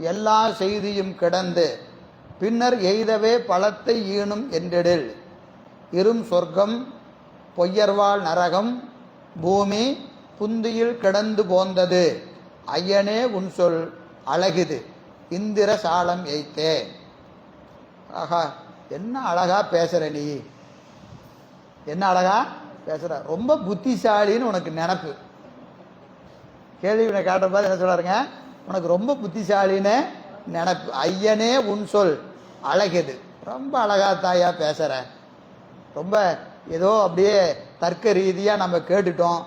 எல்லா செய்தியும் கிடந்து பின்னர் எய்தவே பழத்தை ஈணும் என்றிடில் இரும் சொர்க்கம் பொய்யர்வாள் நரகம் பூமி புந்தியில் கிடந்து போந்தது. ஐயனே உன் சொல் அழகுது. இந்திர சாலம் எய்த்தே. ஆஹா என்ன அழகா பேசுற நீ. என்ன அழகா பேசுற? ரொம்ப புத்திசாலின்னு உனக்கு நினப்பு. கேள்வி காட்டுற பார்த்து என்ன சொல்றாருங்க? உனக்கு ரொம்ப புத்திசாலின்னு நினப்பு. ஐயனே உன் சொல். அழகுது. ரொம்ப அழகா தாயா பேசுற. ரொம்ப ஏதோ அப்படியே தர்க்க ரீதியாக நம்ம கேட்டுட்டோம்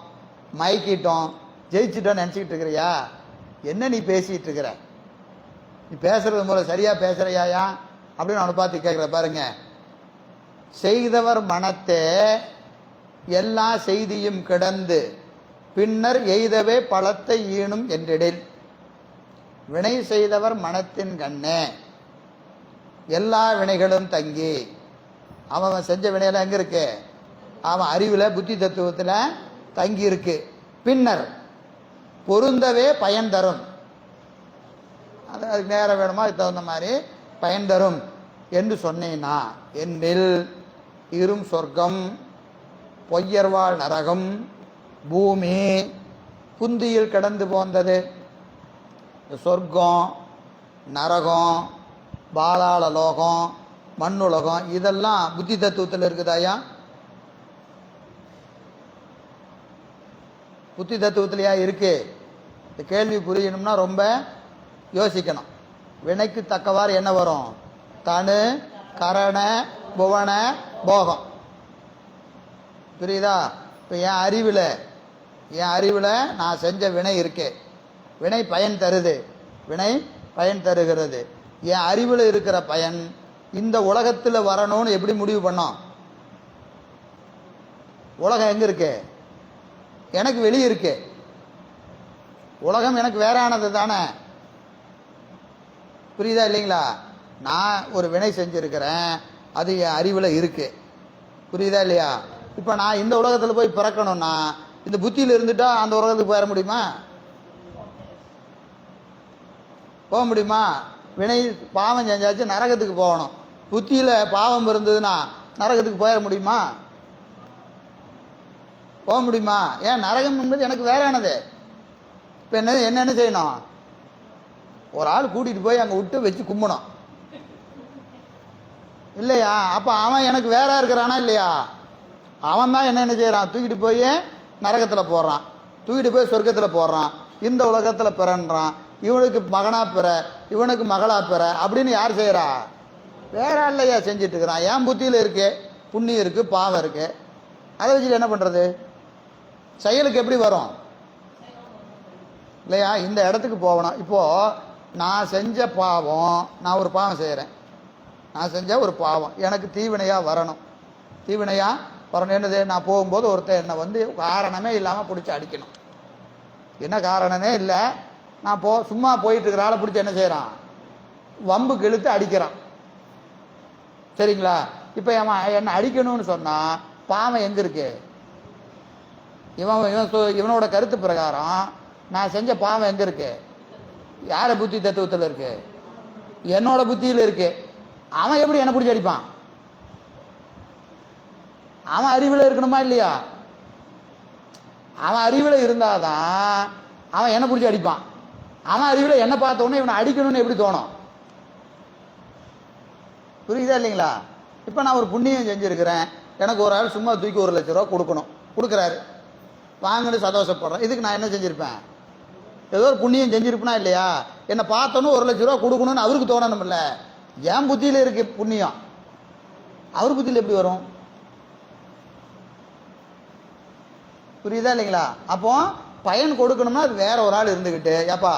மயக்கிட்டோம் ஜெயிச்சிட்டோம் நினச்சிக்கிட்டு இருக்கிறியா? என்ன நீ பேசிகிட்டு இருக்கிற? நீ பேசுறது மூலம் சரியாக பேசுறியாயா? அப்படின்னு அவனை பார்த்து கேட்குற பாருங்க. செய்தவர் மனத்தே எல்லா செய்தியும் கிடந்து பின்னர் எய்தவே பழத்தை ஈணும் என்றிடில். வினை செய்தவர் மனத்தின் கண்ணே. எல்லா வினைகளும் தங்கி. அவன் செஞ்ச வினையெல்லாம் எங்கே இருக்கு? அவன் அறிவில் புத்தி தத்துவத்தில் தங்கி இருக்கு பின்னர் பொருந்தவே பயன் தரும். அது அதுக்கு நேரம் வேணுமா? அதுக்கு தகுந்த மாதிரி பயன் தரும் என்று சொன்னேனா? என்னில் இரும் சொர்க்கம் பொய்யர்வாழ் நரகம் பூமி குந்தியில் கடந்து போந்தது. இந்த சொர்க்கம் நரகம் பாலாள லோகம் மண்ணுலகம் இதெல்லாம் புத்தி தத்துவத்தில் இருக்குதாயா புத்தி தத்துவத்திலையா இருக்கு? இந்த கேள்வி புரியணும்னா ரொம்ப யோசிக்கணும். வினைக்கு தக்கவாறு என்ன வரும்? தனு கரண புவன போகம். புரியுதா? இப்போ என் அறிவில் என் அறிவில் நான் செஞ்ச வினை இருக்கேன் வினை பயன் தருது. வினை பயன் தருகிறது. என் அறிவில் இருக்கிற பயன் இந்த உலகத்தில் வரணும்னு எப்படி முடிவு பண்ணோம்? உலகம் எங்கே இருக்கு? எனக்கு வெளியே இருக்கு. உலகம் எனக்கு வேறானது தானே? புரியுதா இல்லைங்களா? நான் ஒரு வினை செஞ்சிருக்கிறேன். அது என் அறிவில் இருக்கு. புரியுதா இல்லையா? இப்போ நான் இந்த உலகத்தில் போய் பிறக்கணும்னா இந்த புத்தியில் இருந்துட்டா அந்த உலகத்துக்கு போயிட முடியுமா? போக முடியுமா? வினை பாவம் செஞ்சாச்சு நரகத்துக்கு போகணும். புத்தியில் பாவம் இருந்ததுன்னா நரகத்துக்கு போயிட முடியுமா? போக முடியுமா? ஏன் நரகம் என்பது எனக்கு வேறானது. இப்போ என்ன என்னென்ன செய்யணும்? ஒரு ஆள் கூட்டிகிட்டு போய் அங்கே விட்டு வச்சு கும்பணும். இல்லையா? அப்போ அவன் எனக்கு வேற இருக்கிறானா இல்லையா? அவன் தான் என்ன என்ன செய்கிறான் தூக்கிட்டு போய் நரகத்தில் போடுறான். தூக்கிட்டு போய் சொர்க்கத்தில் போடுறான். இந்த உலகத்தில் பிறன்றான். இவனுக்கு மகனாக பெற இவனுக்கு மகளாக பெற அப்படின்னு யார் செய்கிறா வேற இல்லையா செஞ்சிட்டு இருக்கிறான். என் புத்தியில் இருக்கு? புண்ணியம் இருக்கு பாவம் இருக்கு. அதை வச்சுட்டு என்ன பண்ணுறது செயலுக்கு எப்படி வரும்? இல்லையா? இந்த இடத்துக்கு போகணும். இப்போது நான் செஞ்ச பாவம் நான் ஒரு பாவம் செய்கிறேன் நான் செஞ்ச ஒரு பாவம். எனக்கு தீவினையாக வரணும். தீவினையாக வரணும். என்னது? நான் போகும்போது ஒருத்தன் என்னை வந்து காரணமே இல்லாமல் பிடிச்சி அடிக்கணும். என்ன காரணமே இல்லை. நான் போ சும்மா போயிட்டு இருக்கிற ஆளை பிடிச்சி என்ன செய்கிறான் வம்புக்கு இழுத்து அடிக்கிறான். சரிங்களா? இப்போ அவன் என்னை அடிக்கணும்னு சொன்னால் பாவம் எங்கே இருக்கு? இவன் இவன் இவனோட கருத்து பிரகாரம் நான் செஞ்ச பாவம் எங்கே இருக்கு? யார புத்தி தத்துவத்தில் இருக்கு? என்னோட புத்தியில் இருக்கு. அவன் எப்படி என்னை பிடிச்சி அடிப்பான்? அவன் அறிவில் இருக்கணுமா இல்லையா? அவன் அறிவில் இருந்தாதான் அவன் என்னை பிடிச்சி அடிப்பான்? அவன் அறிவில் என்ன பார்த்தோன்னே இவனை அடிக்கணும்னு எப்படி தோணும்? புரியுதா இல்லைங்களா? இப்போ நான் ஒரு புண்ணியம் செஞ்சுருக்கிறேன். எனக்கு ஒரு ஆள் சும்மா தூக்கி ஒரு லட்ச ரூபா கொடுக்கணும். கொடுக்குறாரு. வாங்கன்னு சந்தோஷப்படுறேன். இதுக்கு நான் என்ன செஞ்சுருப்பேன்? ஏதோ ஒரு புண்ணியம் செஞ்சுருப்பேனா இல்லையா? என்னை பார்த்தோன்னு ஒரு லட்ச ரூபா கொடுக்கணும்னு அவருக்கு தோணணும்ல. என் புத்தியில் இருக்கு புண்ணியம். அவர் புத்தியில் எப்படி வரும்? புரியுதா இல்லைங்களா? அப்போது பயன் கொடுக்கணும்னா அது வேற ஒரு ஆள் இருந்துக்கிட்டு ஏப்பா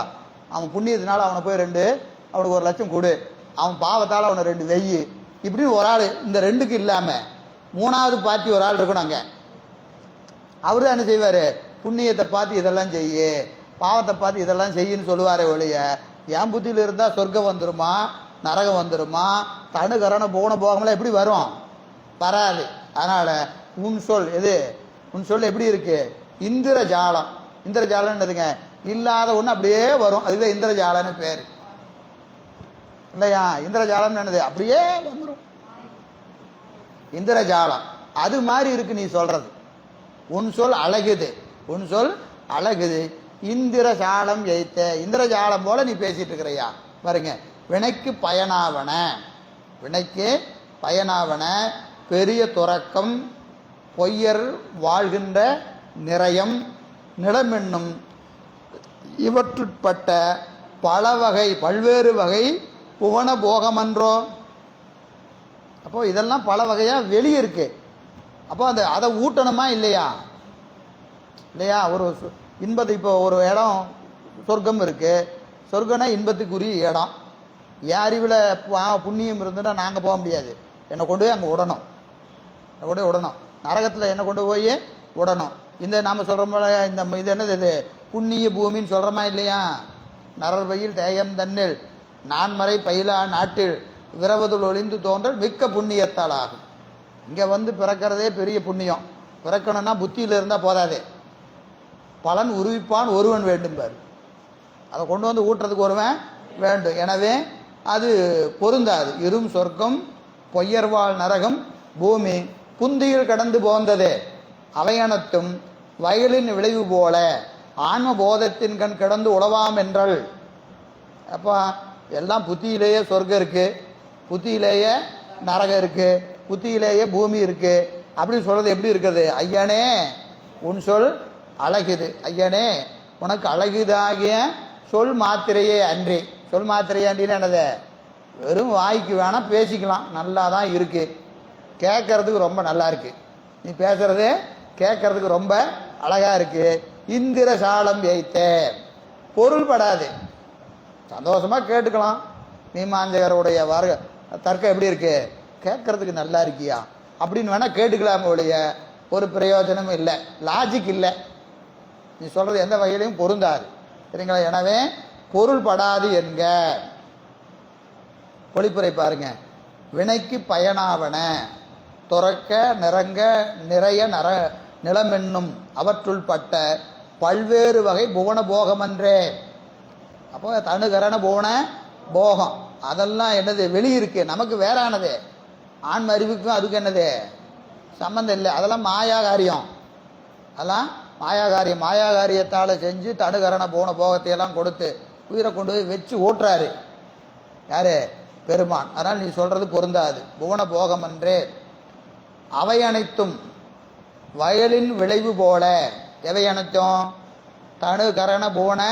அவன் புண்ணியத்தினால அவனை போய் ரெண்டு அவனுக்கு ஒரு லட்சம் கொடு. அவன் பாவத்தால் அவனை ரெண்டு வெய்யி. இப்படின்னு ஒரு ஆள் இந்த ரெண்டுக்கு இல்லாமல் மூணாவது பார்ட்டி ஒரு ஆள் இருக்கணும் அங்கே. அவர் என்ன செய்வார்? புண்ணியத்தை பார்த்து இதெல்லாம் செய்யு பாவத்தை பார்த்து இதெல்லாம் செய்யுன்னு சொல்லுவார் ஒழிய என் புத்தியில் இருந்தால் சொர்க்கம் வந்துருமா நரகம் வந்துருமா தனு கரணை போன போகமெல்லாம் எப்படி வரும்? வராது. அதனால் உன் சொல் எது? உன் சொல் எப்படி இருக்கு? இந்திர ஜாலம். இந்திர என்னதுங்க இல்லாத ஒன்று அப்படியே வரும். அதுதான் இந்திரஜாலன்னு பேர். இல்லையா? இந்திரஜாலம் என்னது? அப்படியே வந்துடும் இந்திரஜாலம். அது மாதிரி இருக்கு நீ சொல்றது. உன் சொல் அழகுது. உன் சொல் அழகுது. இந்திரஜாலம் எய்த்த இந்திரஜாலம் போல நீ பேசிட்டு இருக்கிறையா? பாருங்க. வினைக்கு பயனாவன. வினைக்கு பயனாவன. பெரிய துறக்கம் பொய்யர் வாழ்கின்ற நிறையம் நிலமென்னும் இவற்றுட்பட்ட பல வகை பல்வேறு வகை புவன போகமன்றோ. அப்போது இதெல்லாம் பல வகையாக வெளியே இருக்கு அப்போ அந்த அதை ஊட்டணுமா இல்லையா? இல்லையா? ஒரு இன்பத்து இன்பத்தை இப்போ ஒரு இடம் சொர்க்கம் இருக்கு. சொர்க்கம்னா இன்பத்துக்குரிய இடம். என் அறிவில் புண்ணியம் இருந்துன்னா நாங்கள் போக முடியாது. என்னை கொண்டு போய் அங்கே விடணும். என்னை கொண்டு போய் விடணும். நரகத்தில் என்னை கொண்டு போய் விடணும் இந்த நாம் சொல்கிற போல இந்த இது என்னது இது? புண்ணிய பூமின்னு சொல்கிறோமா இல்லையா? நரர் பயில் தேயம் தன்னில் நான்மறை பயிலா நாட்டில் விரவதுள் ஒளிந்து தோன்றல் மிக்க புண்ணியத்தால் ஆகும். இங்கே வந்து பிறக்கிறதே பெரிய புண்ணியம். பிறக்கணும்னா புத்தியில் இருந்தால் போதாதே. பலன் உருவிப்பான் ஒருவன் வேண்டும் பாரு. அதை கொண்டு வந்து ஊட்டுறதுக்கு ஒருவன் வேண்டும். எனவே அது பொருந்தாது. இரும் சொர்க்கம் பொய்யர்வாள் நரகம் பூமி புந்தியில் கடந்து போந்ததே. அவையனத்தும் வயலின் விளைவு போல ஆன்ம போதத்தின் கண் கிடந்து உழவாம் என்றால். அப்போ எல்லாம் புத்தியிலேயே சொர்க்கம் இருக்குது புத்தியிலேயே நரகம் இருக்குது புத்தியிலேயே பூமி இருக்குது அப்படி சொல்கிறது எப்படி இருக்குது? ஐயனே உன் சொல் அழகுது. ஐயனே உனக்கு அழகுதாகிய சொல் மாத்திரையே அன்றி. சொல் மாத்திரையே அன்றின்னு என்னது? வெறும் வாய்க்கு வேணால் பேசிக்கலாம். நல்லா தான் இருக்குது கேட்கறதுக்கு ரொம்ப நல்லா இருக்குது நீ பேசுகிறது கேட்கறதுக்கு ரொம்ப அழகாக இருக்குது இந்திர சாலம் வைத்த பொருள் படாது சந்தோஷமாக கேட்டுக்கலாம். மீமாஞ்சகருடைய வர தர்க்கம் எப்படி இருக்கு? கேட்கறதுக்கு நல்லா இருக்கியா? அப்படின்னு வேணால் கேட்டுக்கலாம் ஒழிய ஒரு பிரயோஜனமும் இல்லை. லாஜிக் இல்லை. நீ சொல்கிறது எந்த வகையிலையும் பொருந்தாது. சரிங்களா? எனவே பொருள் படாது என்க. ஒளிப்புரை பாருங்க. வினைக்கு பயனாவன. துறக்க நிறங்க நிறைய நர நிலமென்னும் அவற்றுள் பட்ட பல்வேறு வகை புவன போகமன்றே. அப்போ தனுகரண போன போகம். அதெல்லாம் என்னது? வெளியிருக்கு நமக்கு வேறானது. ஆன்ம அறிவுக்கும் அதுக்கு என்னது? சம்மந்தம் இல்லை. அதெல்லாம் மாயா காரியம் அதெல்லாம் மாயா காரியம் மாயா காரியத்தால் செஞ்சு தனுகரண போன போகத்தையெல்லாம் கொடுத்து உயிரை கொண்டு போய் வச்சு ஓட்டுறாரு. யாரு? பெருமான். அதனால் நீ சொல்கிறது பொருந்தாது. புவன போகம் என்றே அவை அனைத்தும் வயலின் விளைவு போல. எவை அனைத்தும்? தனு கரண பூன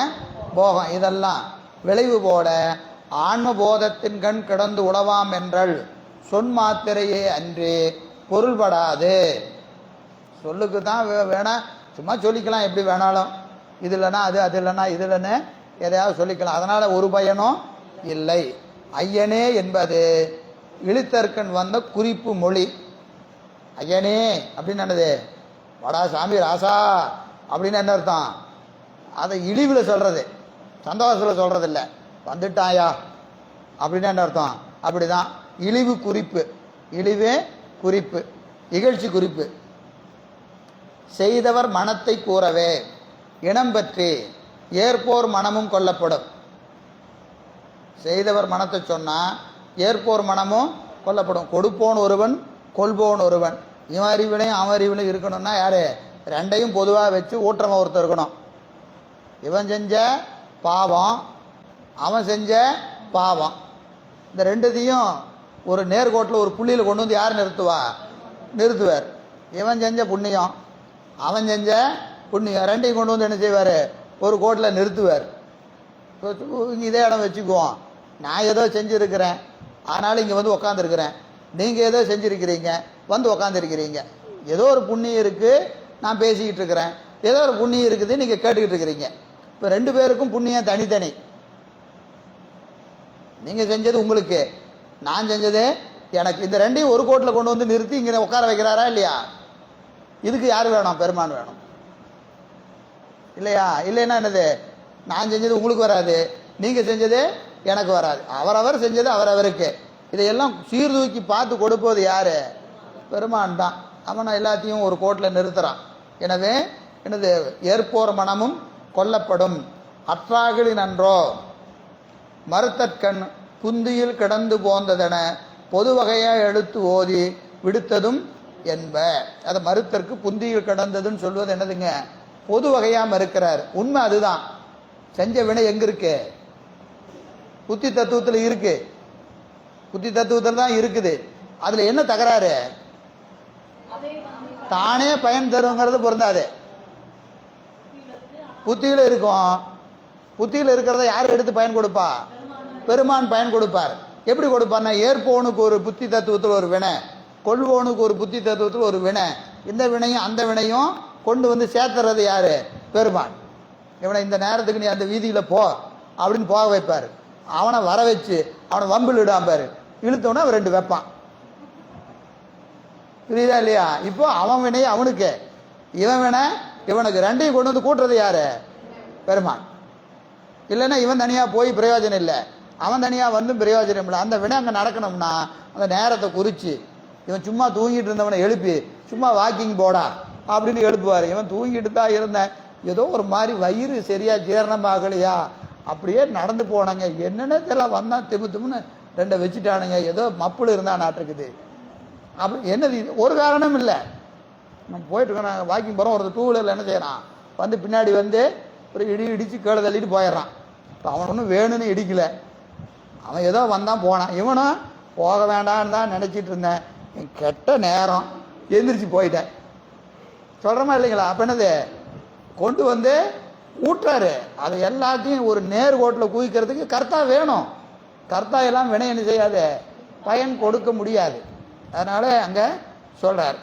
போகம். இதெல்லாம் விளைவு போல ஆன்மபோதத்தின் கண் கிடந்து உழவாம் என்றல் சொன் மாத்திரையே அன்று பொருள்படாது. சொல்லுக்கு தான் வே- வேணா சும்மா சொல்லிக்கலாம் எப்படி வேணாலும். இது இல்லைன்னா அது அது இல்லைன்னா இது இல்லைன்னு எதையாவது சொல்லிக்கலாம். அதனால் ஒரு பயனும் இல்லை. ஐயனே என்பது இழுத்தற்கன் வந்த குறிப்பு மொழி. ஐயனே அப்படின்னு என்னது? வடா சாமி ராசா! அப்படின்னு என்ன அர்த்தம்? அதை இழிவில் சொல்கிறது சந்தோஷத்தில் சொல்கிறது இல்லை வந்துட்டாயா? அப்படின்னு என்ன அர்த்தம்? அப்படிதான். இழிவு குறிப்பு. இழிவே குறிப்பு. இகழ்ச்சி குறிப்பு. செய்தவர் மனத்தை கூறவே. இனம் பற்றி ஏற்போர் மனமும் கொல்லப்படும். செய்தவர் மனத்தை சொன்னால் ஏற்போர் மனமும் கொல்லப்படும். கொடுப்போன் ஒருவன் கொள்போன் ஒருவன். இவன் அறிவிலையும் அவன் அறிவிலையும் இருக்கணும்னா யாரு? ரெண்டையும் பொதுவாக வச்சு ஊற்றவன் ஒருத்தர் இருக்கணும். இவன் செஞ்ச பாவம் அவன் செஞ்ச பாவம். இந்த ரெண்டுத்தையும் ஒரு நேர்கோட்டில் ஒரு புள்ளியில் கொண்டு வந்து யார் நிறுத்துவா? நிறுத்துவார். இவன் செஞ்ச புண்ணியம் அவன் செஞ்ச புண்ணியம். ரெண்டையும் கொண்டு வந்து என்ன செய்வார்? ஒரு கோட்டில் நிறுத்துவார். இதே இடம் வச்சுக்குவோம். நான் ஏதோ செஞ்சுருக்கிறேன். ஆனாலும் இங்கே வந்து உக்காந்துருக்கிறேன். நீங்கள் ஏதோ செஞ்சுருக்கிறீங்க வந்து உக்காந்துருக்கிறீங்க. ஏதோ ஒரு புண்ணியம் இருக்குது நான் பேசிக்கிட்டு இருக்கிறேன். ஏதோ ஒரு புண்ணியம் இருக்குது நீங்கள் கேட்டுக்கிட்டு இருக்கிறீங்க. இப்போ ரெண்டு பேருக்கும் புண்ணியம் தனித்தனி. நீங்கள் செஞ்சது உங்களுக்கு. நான் செஞ்சது எனக்கு. இந்த ரெண்டையும் ஒரு கோட்டில் கொண்டு வந்து நிறுத்தி இங்கே உட்கார வைக்கிறாரா இல்லையா? இதுக்கு யார் வேணும்? பெருமான் வேணும். இல்லையா? இல்லைன்னா என்னது? நான் செஞ்சது உங்களுக்கு வராது. நீங்கள் செஞ்சது எனக்கு வராது. அவரவர் செஞ்சது அவரவருக்கு. இதையெல்லாம் சீர்தூக்கி பார்த்து கொடுப்பது யார்? பெருமான் தான். அவனை எல்லாத்தையும் ஒரு கோட்டில் நிறுத்துகிறான் எனவே எனது ஏற்போர் மனமும் கொல்லப்படும். அற்றாகலி நன்றோ மறுத்தற்கண் புந்தியில் கிடந்து போந்ததென பொது வகையாக எடுத்து ஓதி விடுத்ததும் என்ப. அதை மறுத்தற்கு புந்தியில் கிடந்ததுன்னு சொல்வது என்னதுங்க? பொது வகையாக மறுக்கிறார். உண்மை அதுதான். செஞ்ச வினை எங்கே இருக்கு புத்தி தத்துவத்தில் இருக்குது புத்தி தத்துவத்தில் தான் இருக்குது. அதில் என்ன தகராறு? தானே பயன் தருங்கிறது பொருந்தாது. புத்தியில் இருக்கும். புத்தியில் இருக்கிறத யார் எடுத்து பயன் கொடுப்பா? பெருமான் பயன் கொடுப்பார். எப்படி கொடுப்பார்னா ஏற்போனுக்கு ஒரு புத்தி தத்துவத்தில் ஒரு வினை கொள்வோனுக்கு ஒரு புத்தி தத்துவத்தில் ஒரு வினை. இந்த வினையும் அந்த வினையும் கொண்டு வந்து சேர்த்துறது யார்? பெருமான். இவனை இந்த நேரத்துக்கு நீ அந்த வீதியில் போ அப்படின்னு போக வைப்பார். அவனை வர வச்சு அவனை வம்பில் பாரு அவன் ரெண்டு வைப்பான். புரியுதா இல்லையா? இப்போ அவன் வினை அவனுக்கு. இவன் வினை இவனுக்கு. ரெண்டையும் கொண்டு வந்து கூட்டுறது யாரு? பெருமான். இல்லைன்னா இவன் தனியா போய் பிரயோஜனம் இல்லை. அவன் தனியா வந்தும் பிரயோஜனம் இல்லை. அந்த வினை அங்கே நடக்கணும்னா அந்த நேரத்தை குறிச்சு இவன் சும்மா தூங்கிட்டு இருந்தவனை எழுப்பி சும்மா வாக்கிங் போடா அப்படின்னு எழுப்புவார். இவன் தூங்கிட்டு தான் இருந்தேன். ஏதோ ஒரு மாதிரி வயிறு சரியா ஜீரணமாகலையா? அப்படியே நடந்து போனாங்க. என்னென்ன தெரியல. வந்தான் திமுத்துமுன்னு ரெண்டை வச்சுட்டானுங்க. ஏதோ மப்புள் இருந்தால் நாட்டுருக்குது. அப்படி என்னது இது? ஒரு காரணம் இல்லை. நம்ம போயிட்டு நாங்கள் வாக்கிங் போகிறோம் ஒரு டூ வீலரில் என்ன செய்கிறான் வந்து பின்னாடி வந்து ஒரு இடி இடிச்சு கீழே தள்ளிட்டு போயிடுறான். இப்போ அவன் ஒன்றும் வேணும்னு இடிக்கலை. அவன் ஏதோ வந்தான் போனான். இவனும் போக வேண்டான்னு தான் நினச்சிட்டு இருந்தேன். என் கெட்ட நேரம். எந்திரிச்சு போயிட்டேன். சொல்கிறோமா இல்லைங்களா? அப்போ என்னது? கொண்டு வந்து ஊட்டுறாரு. அது எல்லாத்தையும் ஒரு நேர் கோட்டில் குவிக்கிறதுக்கு கரெக்டாக வேணும். கர்த்தா எல்லாம் வினை என்ன செய்யாது. பயன் கொடுக்க முடியாது. அதனால் அங்கே சொல்கிறார்